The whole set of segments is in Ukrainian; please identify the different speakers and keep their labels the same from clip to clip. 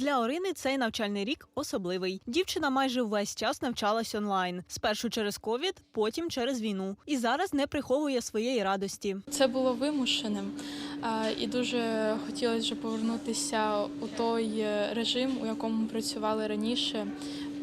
Speaker 1: Для Орини цей навчальний рік особливий. Дівчина майже весь час навчалась онлайн. Спершу через ковід, потім через війну. І зараз не приховує своєї радості.
Speaker 2: Це було вимушеним, і дуже хотілося повернутися у той е, режим, у якому працювали раніше,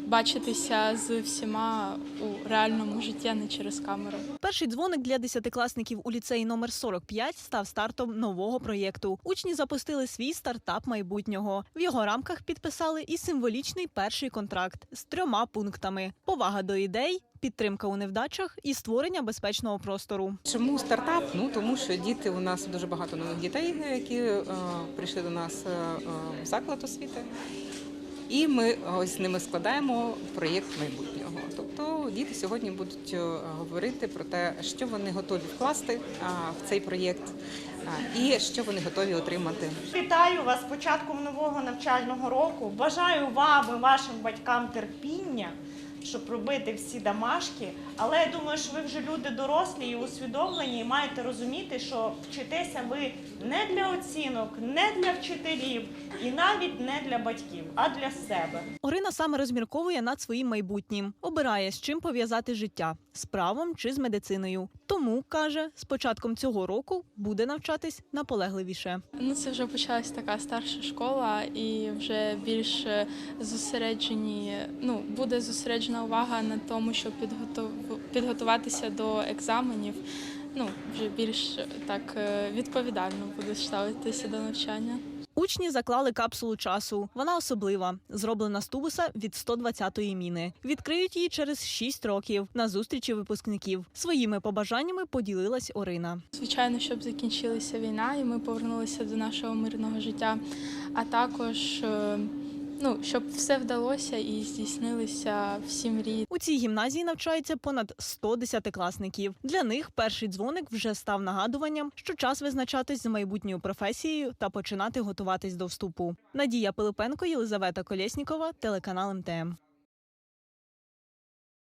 Speaker 2: бачитися з всіма у реальному житті, а не через камеру.
Speaker 1: Перший дзвоник для десятикласників у ліцеї номер 45 став стартом нового проєкту. Учні запустили свій стартап майбутнього. В його рамках підписали і символічний перший контракт з трьома пунктами: повага до ідей, підтримка у невдачах і створення безпечного простору.
Speaker 3: Чому стартап? Ну тому що діти у нас дуже багато нових дітей, які е, прийшли до нас е, е, в заклад освіти. І ми ось з ними складаємо проєкт майбутнього. Тобто діти сьогодні будуть е, говорити про те, що вони готові вкласти в цей проєкт, і що вони готові отримати.
Speaker 4: Вітаю вас з початком нового навчального року. Бажаю вам і вашим батькам терпіння, щоб робити всі домашки. Але я думаю, що ви вже люди дорослі і усвідомлені, і маєте розуміти, що вчитеся ви не для оцінок, не для вчителів і навіть не для батьків, а для себе.
Speaker 1: Орина саме розмірковує над своїм майбутнім, обирає з чим пов'язати життя з правом чи з медициною. Тому каже, з початком цього року буде навчатись наполегливіше.
Speaker 2: Ну, це вже почалась така старша школа, і вже більш зосереджені. Ну, буде зосереджена увага на тому, щоб підготуватися до екзаменів. Ну, вже більш е, так е, відповідально буде ставитися до навчання.
Speaker 1: Учні заклали капсулу часу. Вона особлива, зроблена з тубуса від 120-ї міни. Відкриють її через 6 років на зустрічі випускників. Своїми побажаннями поділилась Орина.
Speaker 2: Звичайно, щоб закінчилася війна, і ми повернулися до нашого мирного життя. А також е, ну, щоб все вдалося і здійснилися всі мрії.
Speaker 1: У цій гімназії навчається понад 100 десятикласників. Для них перший дзвоник вже став нагадуванням, що час визначатись з майбутньою професією та починати готуватись до вступу. Надія Пилипенко, Єлизавета Колєснікова, телеканал МТМ.